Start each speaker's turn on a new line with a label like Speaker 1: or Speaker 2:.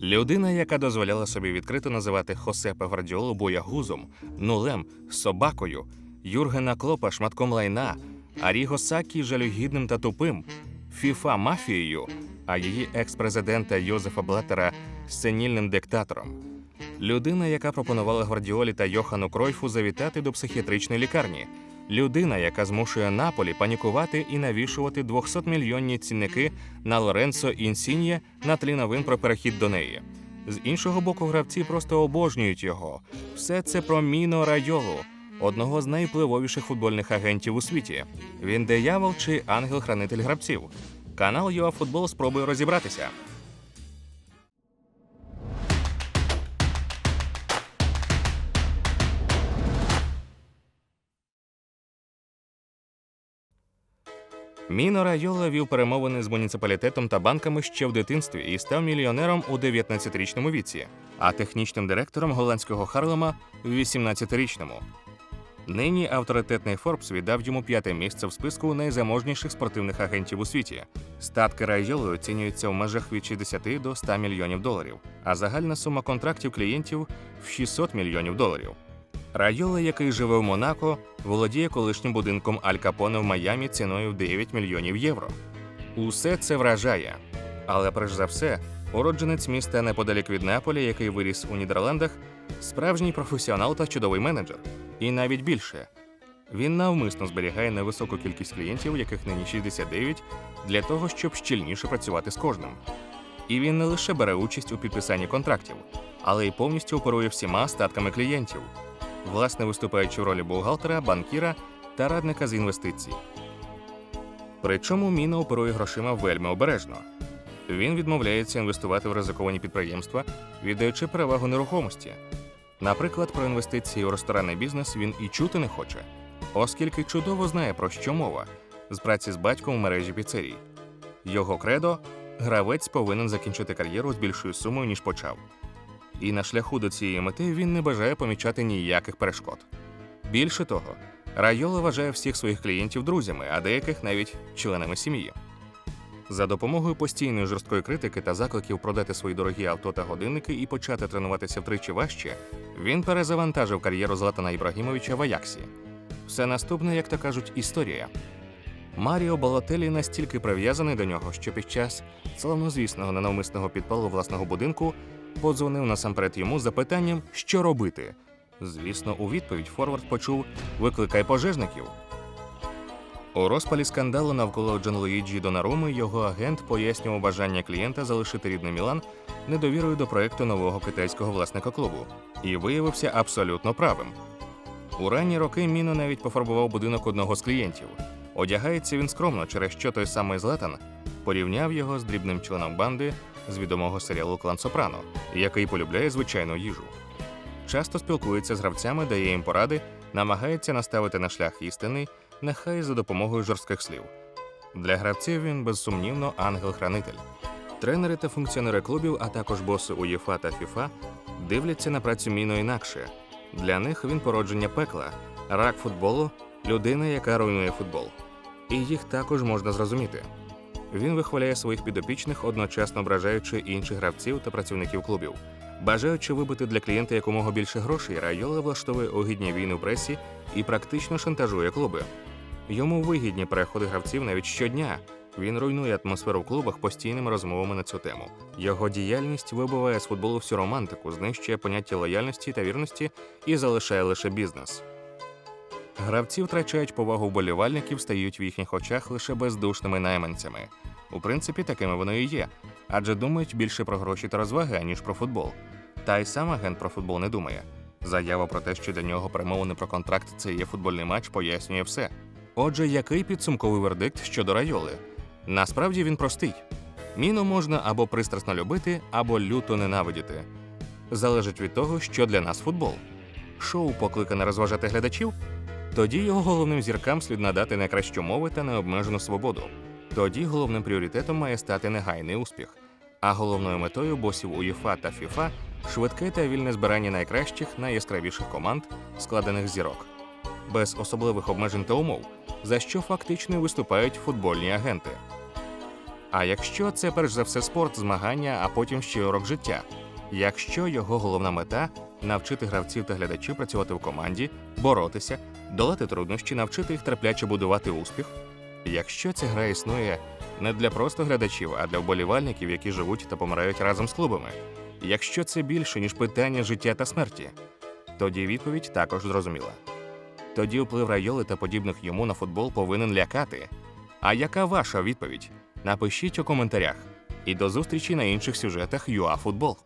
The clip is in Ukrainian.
Speaker 1: Людина, яка дозволяла собі відкрито називати Хосепа Гвардіолу боягузом, нулем, собакою, Юргена Клопа шматком лайна, Аріго Сакі жалюгідним та тупим, Фіфа мафією, а її екс-президента Йозефа Блаттера сенільним диктатором. Людина, яка пропонувала Гвардіолі та Йохану Кройфу завітати до психіатричної лікарні. Людина, яка змушує Наполі панікувати і навішувати 200-мільйонні цінники на Лоренцо Інсіньє на тлі новин про перехід до неї. З іншого боку, гравці просто обожнюють його. Все це про Міно Райолу, одного з найвпливовіших футбольних агентів у світі. Він диявол чи ангел-хранитель гравців. Канал ЮАФутбол спробує розібратися. Міно Райола вів перемовини з муніципалітетом та банками ще в дитинстві і став мільйонером у 19-річному віці, а технічним директором голландського Харлема в 18-річному. Нині авторитетний Форбс віддав йому п'яте місце в списку найзаможніших спортивних агентів у світі. Статки Райоли оцінюються в межах від 60 до 100 мільйонів доларів, а загальна сума контрактів клієнтів в 600 мільйонів доларів. Райола, який живе в Монако, володіє колишнім будинком Аль Капоне в Майамі ціною в 9 мільйонів євро. Усе це вражає. Але перш за все, уродженець міста неподалік від Неаполя, який виріс у Нідерландах, справжній професіонал та чудовий менеджер. І навіть більше. Він навмисно зберігає невисоку кількість клієнтів, яких нині 69, для того, щоб щільніше працювати з кожним. І він не лише бере участь у підписанні контрактів, але й повністю оперує всіма статками клієнтів, власне виступаючи в ролі бухгалтера, банкіра та радника з інвестицій. Причому Міна оперує грошима вельми обережно. Він відмовляється інвестувати в ризиковані підприємства, віддаючи перевагу нерухомості. Наприклад, про інвестиції у ресторанний бізнес він і чути не хоче, оскільки чудово знає, про що мова з праці з батьком в мережі піцерій. Його кредо гравець повинен закінчити кар'єру з більшою сумою, ніж почав. І на шляху до цієї мети він не бажає помічати ніяких перешкод. Більше того, Райола вважає всіх своїх клієнтів друзями, а деяких навіть членами сім'ї. За допомогою постійної жорсткої критики та закликів продати свої дорогі авто та годинники і почати тренуватися втричі важче, він перезавантажив кар'єру Златана Ібрагімовича в Аяксі. Все наступне, як то кажуть, історія. Маріо Балотелі настільки прив'язаний до нього, що під час славнозвісного ненавмисного підпалу власного будинку подзвонив насамперед йому з запитанням, що робити. Звісно, у відповідь Форвард почув Викликай пожежників. У розпалі скандалу навколо Джанлуїджі Донаруми його агент пояснював бажання клієнта залишити рідний Мілан недовірою до проекту нового китайського власника клубу і виявився абсолютно правим. У ранні роки Міно навіть пофарбував будинок одного з клієнтів. Одягається він скромно, через що той самий Златан порівняв його з дрібним членом банди з відомого серіалу Клан Сопрано, який полюбляє звичайну їжу. Часто спілкується з гравцями, дає їм поради, намагається наставити на шлях істини, нехай за допомогою жорстких слів. Для гравців він безсумнівно ангел-хранитель. Тренери та функціонери клубів, а також боси УЄФА та ФІФА дивляться на працю Міно інакше. Для них він породження пекла, рак футболу, людина, яка руйнує футбол. І їх також можна зрозуміти. Він вихваляє своїх підопічних, одночасно ображаючи інших гравців та працівників клубів. Бажаючи вибити для клієнта якомога більше грошей, Райола влаштовує огідні війни в пресі і практично шантажує клуби. Йому вигідні переходи гравців навіть щодня. Він руйнує атмосферу в клубах постійними розмовами на цю тему. Його діяльність вибиває з футболу всю романтику, знищує поняття лояльності та вірності і залишає лише бізнес. Гравці втрачають повагу вболівальників, стають в їхніх очах лише бездушними найманцями. У принципі, такими вони і є, адже думають більше про гроші та розваги, аніж про футбол. Та й сам агент про футбол не думає. Заява про те, що для нього перемовини про контракт це є футбольний матч, пояснює все. Отже, який підсумковий вердикт щодо Райоли? Насправді він простий: міну можна або пристрасно любити, або люто ненавидіти. Залежить від того, що для нас футбол. Шоу покликане розважати глядачів. Тоді його головним зіркам слід надати найкращу мови та необмежену свободу. Тоді головним пріоритетом має стати негайний успіх, а головною метою босів УЄФА та ФІФА швидке та вільне збирання найкращих, найяскравіших команд, складених зірок, без особливих обмежень та умов, за що фактично виступають футбольні агенти. А якщо це перш за все спорт, змагання, а потім ще урок життя? Якщо його головна мета навчити гравців та глядачів працювати в команді, боротися, долати труднощі, навчити їх терпляче будувати успіх? Якщо ця гра існує не для просто глядачів, а для вболівальників, які живуть та помирають разом з клубами, якщо це більше ніж питання життя та смерті, тоді відповідь також зрозуміла. Тоді вплив райоли та подібних йому на футбол повинен лякати. А яка ваша відповідь? Напишіть у коментарях. І до зустрічі на інших сюжетах ЮАФутбол.